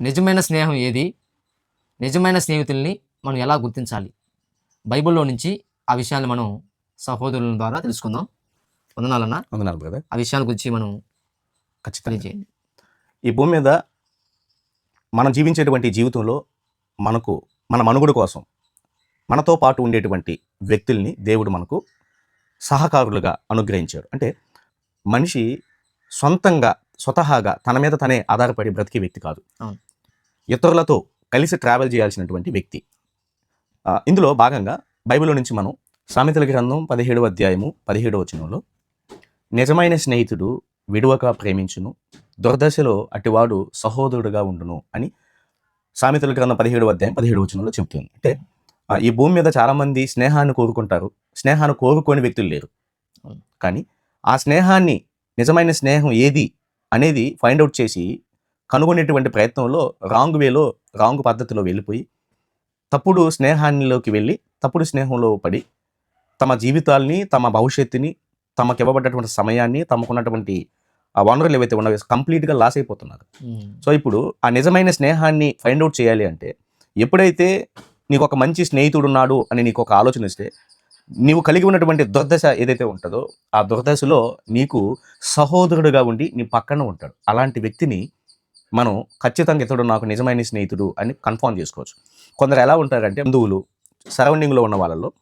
నిజమైన స్నేహం ఏది? నిజమైన స్నేహితుల్ని మనం ఎలా గుర్తించాలి? బైబిల్లో నుంచి ఆ విషయాన్ని మనం సహోదరుల ద్వారా తెలుసుకుందాం. వందనాలన్న. వందనాలు బ్రదర్ ఆ విషయాల గురించి మనం ఖచ్చితంగా. ఈ భూమి మీద మనం జీవించేటువంటి జీవితంలో మనకు మన మనుగడ కోసం మనతో పాటు ఉండేటువంటి వ్యక్తుల్ని దేవుడు మనకు సహకారులుగా అనుగ్రహించాడు. అంటే మనిషి సొంతంగా స్వతహాగా తన మీద తనే ఆధారపడి బ్రతికే వ్యక్తి కాదు. ఇతరులతో కలిసి ట్రావెల్ చేయాల్సినటువంటి వ్యక్తి. ఇందులో భాగంగా బైబిల్లో నుంచి మనం సామెతల గ్రంథం పదిహేడవ అధ్యాయము పదిహేడవ వచనంలో నిజమైన స్నేహితుడు విడువక ప్రేమించును దుర్దశలో అటివాడు సహోదరుడుగా ఉండును అని సామెతల గ్రంథం పదిహేడు అధ్యాయం పదిహేడు వచనంలో చెప్తుంది అంటే ఈ భూమి మీద చాలామంది స్నేహాన్ని కోరుకుంటారు. స్నేహాన్ని కోరుకోని వ్యక్తులు లేరు. కానీ ఆ స్నేహాన్ని నిజమైన స్నేహం ఏది అనేది ఫైండ్ అవుట్ చేసి కనుగొనేటువంటి ప్రయత్నంలో రాంగ్ వేలో రాంగ్ పద్ధతిలో వెళ్ళిపోయి తప్పుడు స్నేహానిలోకి వెళ్ళి తప్పుడు స్నేహంలో పడి తమ జీవితాల్ని తమ భవిష్యత్తుని తమకు ఇవ్వబడ్డటువంటి సమయాన్ని తమకున్నటువంటి ఆ వనరులు ఏవైతే ఉన్నాయో కంప్లీట్గా లాస్ అయిపోతున్నారు. సో ఇప్పుడు ఆ నిజమైన స్నేహాన్ని ఫైండ్ అవుట్ చేయాలి అంటే ఎప్పుడైతే నీకు ఒక మంచి స్నేహితుడు ఉన్నాడు అని నీకు ఒక ఆలోచన ఇస్తే నీవు కలిగి ఉన్నటువంటి దుర్దశ ఏదైతే ఉంటుందో ఆ దుర్దశలో నీకు సహోదరుడుగా ఉండి నీ పక్కన ఉంటాడు అలాంటి వ్యక్తిని మనం ఖచ్చితంగా ఇతడు నాకు నిజమైన స్నేహితుడు అని కన్ఫర్మ్ చేసుకోవచ్చు. కొందరు ఎలా ఉంటారంటే బంధువులు సరౌండింగ్లో ఉన్న వాళ్ళలో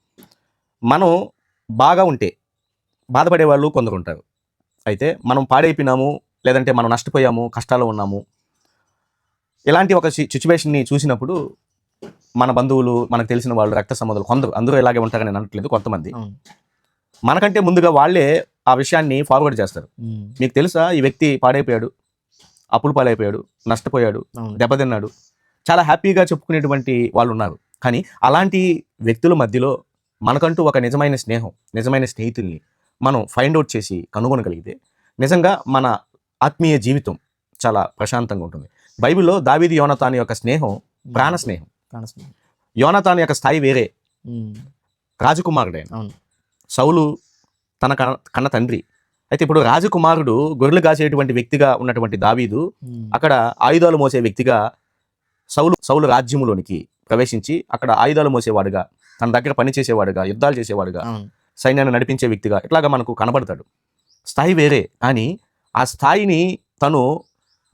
మనం బాగా ఉంటే బాధపడే వాళ్ళు కొందరు ఉంటారు. అయితే మనం పాడైపోయినాము లేదంటే మనం నష్టపోయాము కష్టాల్లో ఉన్నాము. ఇలాంటి ఒక సిచ్యువేషన్ని చూసినప్పుడు మన బంధువులు మనకు తెలిసిన వాళ్ళు రక్త సంబంధాలు కొందరు అందరూ ఇలాగే ఉంటారని నేను అనట్లేదు కొంతమంది. మనకంటే ముందుగా వాళ్ళే ఆ విషయాన్ని ఫార్వర్డ్ చేస్తారు. మీకు తెలుసా? ఈ వ్యక్తి పాడైపోయాడు. అప్పులు పాలైపోయాడు నష్టపోయాడు దెబ్బతిన్నాడు. చాలా హ్యాపీగా చెప్పుకునేటువంటి వాళ్ళు ఉన్నారు కానీ అలాంటి వ్యక్తుల మధ్యలో మనకంటూ ఒక నిజమైన స్నేహం నిజమైన స్నేహితుల్ని మనం ఫైండ్ అవుట్ చేసి కనుగొనగలిగితే నిజంగా మన ఆత్మీయ జీవితం చాలా ప్రశాంతంగా ఉంటుంది. బైబిల్లో దావీది యోనతాన్ యొక్క స్నేహం ప్రాణ స్నేహం. ప్రాణ స్నేహం. యోనతాన్ యొక్క స్థాయి వేరే. రాజకుమారుడే అవును. సౌలు తన కన్న తండ్రి అయితే ఇప్పుడు రాజకుమారుడు గొర్రెలు కాసేటువంటి వ్యక్తిగా ఉన్నటువంటి దావీదు. అక్కడ ఆయుధాలు మోసే వ్యక్తిగా సౌలు సౌలు రాజ్యములోనికి ప్రవేశించి అక్కడ ఆయుధాలు మోసేవాడుగా తన దగ్గర పని చేసేవాడుగా యుద్ధాలు చేసేవాడుగా సైన్యాన్ని నడిపించే వ్యక్తిగా ఇట్లాగా మనకు కనబడతాడు స్థాయి వేరే కానీ ఆ స్థాయిని తను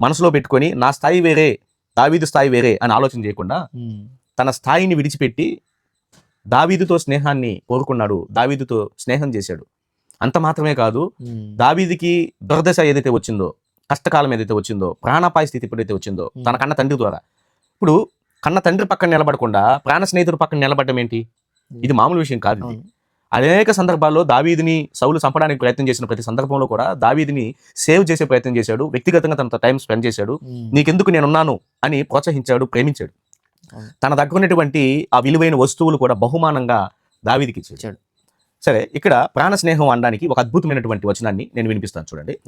మనసులో పెట్టుకొని నా స్థాయి వేరే దావీదు స్థాయి వేరే అని ఆలోచన చేయకుండా. తన స్థాయిని విడిచిపెట్టి దావీదుతో స్నేహాన్ని కోరుకున్నాడు దావీదుతో స్నేహం చేశాడు అంత మాత్రమే కాదు. దావీదికి దుర్దశ ఏదైతే వచ్చిందో కష్టకాలం ఏదైతే వచ్చిందో ప్రాణాపాయ స్థితి ఎప్పుడైతే వచ్చిందో తన కన్న తండ్రి ద్వారా ఇప్పుడు కన్న తండ్రి పక్కన నిలబడకుండా ప్రాణ స్నేహితుడు పక్కన నిలబడడం ఏంటి ఇది మామూలు విషయం కాదు అనేక సందర్భాల్లో దావీదిని సౌలు చంపడానికి ప్రయత్నం చేసిన ప్రతి సందర్భంలో కూడా దావీదిని సేవ్ చేసే ప్రయత్నం చేశాడు వ్యక్తిగతంగా తనతో టైం స్పెండ్ చేశాడు. నీకెందుకు నేనున్నాను అని ప్రోత్సహించాడు ప్రేమించాడు. తన దగ్గర ఉన్నటువంటి ఆ విలువైన వస్తువులు కూడా బహుమానంగా దావీదికి ఇచ్చాడు. సరే ఇక్కడ ప్రాణ స్నేహం అనడానికి ఒక అద్భుతమైనటువంటి వచనాన్ని నేను వినిపిస్తాను చూడండి.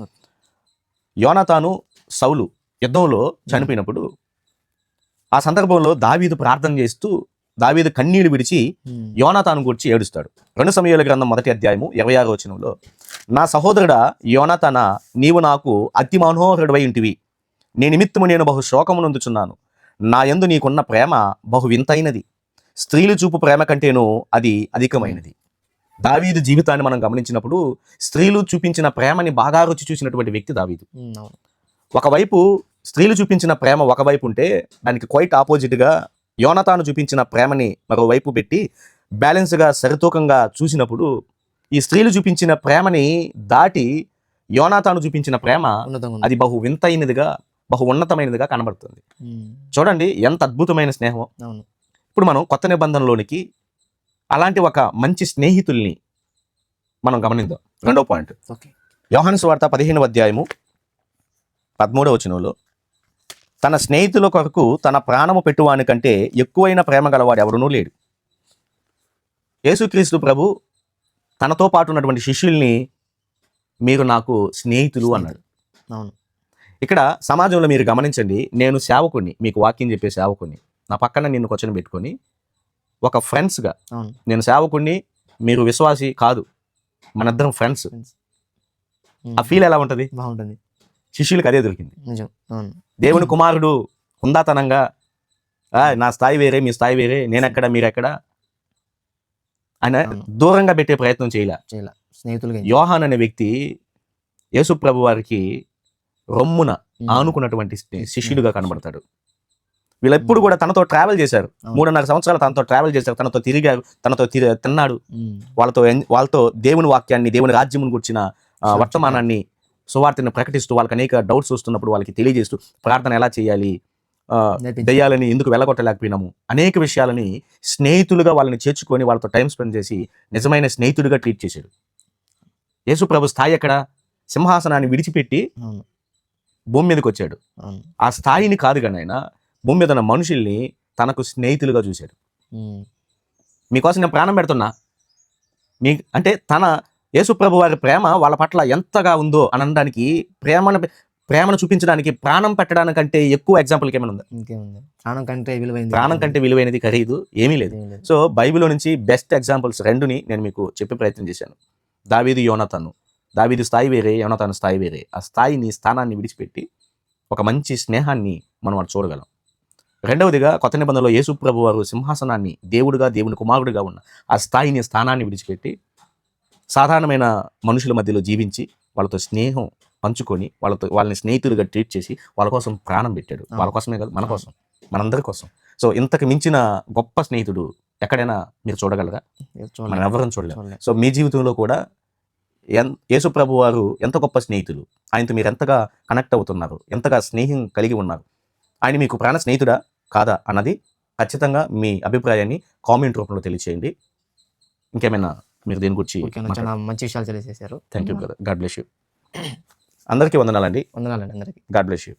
యోనాతాను సౌలు యుద్ధంలో చనిపోయినప్పుడు ఆ సందర్భంలో దావీదు ప్రార్థన చేస్తూ దావీదు కన్నీళ్ళు విడిచి. యోనాతాను గురించి ఏడుస్తాడు. రెండు సమయాల గ్రంథం మొదటి అధ్యాయము ఇరవై ఆరో వచనంలో నా సహోదరుడా యోనాతాన నీవు నాకు అతి మనోహరుడవై ఉంటివి. నీ నిమిత్తము నేను బహు శోకము నొందుచున్నాను. నా యందు నీకున్న ప్రేమ బహు వింతైనది. స్త్రీలు చూపు ప్రేమ కంటేనూ అది అధికమైనది. దావీదు జీవితాన్ని మనం గమనించినప్పుడు స్త్రీలు చూపించిన ప్రేమని బాగా రుచి చూసినటువంటి వ్యక్తి దావీదు ఒకవైపు స్త్రీలు చూపించిన ప్రేమ ఒకవైపు ఉంటే దానికి క్వైట్ ఆపోజిట్గా యోనతాను చూపించిన ప్రేమని మరోవైపు పెట్టి బ్యాలెన్స్గా సరితూకంగా చూసినప్పుడు ఈ స్త్రీలు చూపించిన ప్రేమని దాటి యోనాతాను చూపించిన ప్రేమ. అది బహు వింతైనదిగా బహు ఉన్నతమైనదిగా కనబడుతుంది. చూడండి ఎంత అద్భుతమైన స్నేహం ఇప్పుడు మనం కొత్త నిబంధనలోనికి అలాంటి ఒక మంచి స్నేహితుల్ని మనం గమనిద్దాం. రెండో పాయింట్. ఓకే. యోహాను వార్త పదిహేను అధ్యాయము పదమూడవ వచనంలో తన స్నేహితుల కొరకు తన ప్రాణము పెట్టువాని కంటే ఎక్కువైన ప్రేమ గలవాడు ఎవరునూ లేడు. యేసుక్రీస్తు ప్రభు తనతో పాటు ఉన్నటువంటి శిష్యుల్ని మీరు నాకు స్నేహితులు అన్నాడు. అవును. ఇక్కడ సమాజంలో మీరు గమనించండి నేను సేవకుని మీకు వాక్యం చెప్పే సేవకుని నా పక్కన నిన్ను కూర్చొని పెట్టుకొని ఒక ఫ్రెండ్స్గా. నేను సేవకుణ్ణి మీరు విశ్వాసి కాదు. మనిద్దరం ఫ్రెండ్స్. ఆ ఫీల్ ఎలా ఉంటుంది? బాగుంటుంది. శిష్యులకు అదే దొరికింది. నిజం. దేవుని కుమారుడు హుందాతనంగా "ఆ, నా స్థాయి వేరే మీ స్థాయి వేరే నేనెక్కడ మీరెక్కడ? ఆయన అవును. దూరంగా పెట్టే ప్రయత్నం చేయలే. చేయాల. స్నేహితులుగా యోహాన్ అనే వ్యక్తి యేసు ప్రభు వారికి రొమ్మున. ఆనుకున్నటువంటి శిష్యుడిగా కనబడతాడు. వీళ్ళెప్పుడు కూడా తనతో ట్రావెల్ చేశారు. మూడున్నర సంవత్సరాలు తనతో ట్రావెల్ చేశారు. తనతో తిరిగారు తనతో తిన్నాడు. వాళ్ళతో వాళ్ళతో దేవుని వాక్యాన్ని దేవుని రాజ్యమును గుర్చిన. వర్తమానాన్ని సువార్తను ప్రకటిస్తూ వాళ్ళకి అనేక డౌట్స్ వస్తున్నప్పుడు వాళ్ళకి తెలియజేస్తూ ప్రార్థన ఎలా చేయాలి. దెయ్యాలని ఎందుకు వెళ్ళగొట్టలేకపోయినాము అనేక విషయాలని స్నేహితులుగా వాళ్ళని చేర్చుకొని వాళ్ళతో టైం స్పెండ్ చేసి నిజమైన స్నేహితుడిగా ట్రీట్ చేశాడు. యేసు ప్రభు స్థాయి ఎక్కడ? సింహాసనాన్ని విడిచిపెట్టి భూమి మీదకి వచ్చాడు. ఆ స్థాయిని కాదు కానీ ఆయన భూమి మీద ఉన్న మనుషుల్ని తనకు స్నేహితులుగా చూశాడు. మీకోసం నేను ప్రాణం పెడుతున్నా. మీ అంటే తన యేసుప్రభు వారి ప్రేమ వాళ్ళ పట్ల ఎంతగా ఉందో అని అనడానికి ప్రేమను ప్రేమను చూపించడానికి ప్రాణం పెట్టడానికంటే ఎక్కువ ఎగ్జాంపుల్కి ఏమైనా ఉందా? ప్రాణం కంటే విలువైంది. ప్రాణం కంటే విలువైనది ఖరీదు ఏమీ లేదు. సో బైబిల్లో నుంచి బెస్ట్ ఎగ్జాంపుల్స్ రెండుని నేను మీకు చెప్పే ప్రయత్నం చేశాను. దావీదు యోనతను. దావీదు స్థాయి వేరే యోనతాను స్థాయి వేరే. ఆ స్థాయిని స్థానాన్ని విడిచిపెట్టి ఒక మంచి స్నేహాన్ని మనం చూడగలం. రెండవదిగా కొత్త నిబంధనలో యేసు ప్రభు వారు సింహాసనాన్ని దేవుడుగా దేవుని కుమారుడిగా ఉన్న ఆ స్థాయిని స్థానాన్ని విడిచిపెట్టి సాధారణమైన మనుషుల మధ్యలో జీవించి వాళ్ళతో స్నేహం పంచుకొని వాళ్ళతో వాళ్ళని స్నేహితులుగా ట్రీట్ చేసి వాళ్ళ కోసం ప్రాణం పెట్టాడు. వాళ్ళ కోసమే కాదు మన కోసం మనందరి కోసం. సో ఇంతకు మించిన గొప్ప స్నేహితుడు ఎక్కడైనా మీరు చూడగలరా? మనం చూడలేదు. ఎవరం చూడలేం. చూడలేదు. సో మీ జీవితంలో కూడా ఎన్ యేసు ప్రభు వారు ఎంత గొప్ప స్నేహితులు? ఆయనతో మీరు ఎంతగా కనెక్ట్ అవుతున్నారు? ఎంతగా స్నేహం కలిగి ఉన్నారు? ఆయన మీకు ప్రాణ స్నేహితుడా? కాదా అన్నది ఖచ్చితంగా మీ అభిప్రాయాన్ని కామెంట్ రూపంలో తెలియచేయండి. ఇంకేమైనా మీరు దీని గురించి చాలా మంచి విషయాలు తెలియజేశారు. Thank you God bless you అందరికీ వందనాలండి. వందనాలండి అందరికీ. God bless you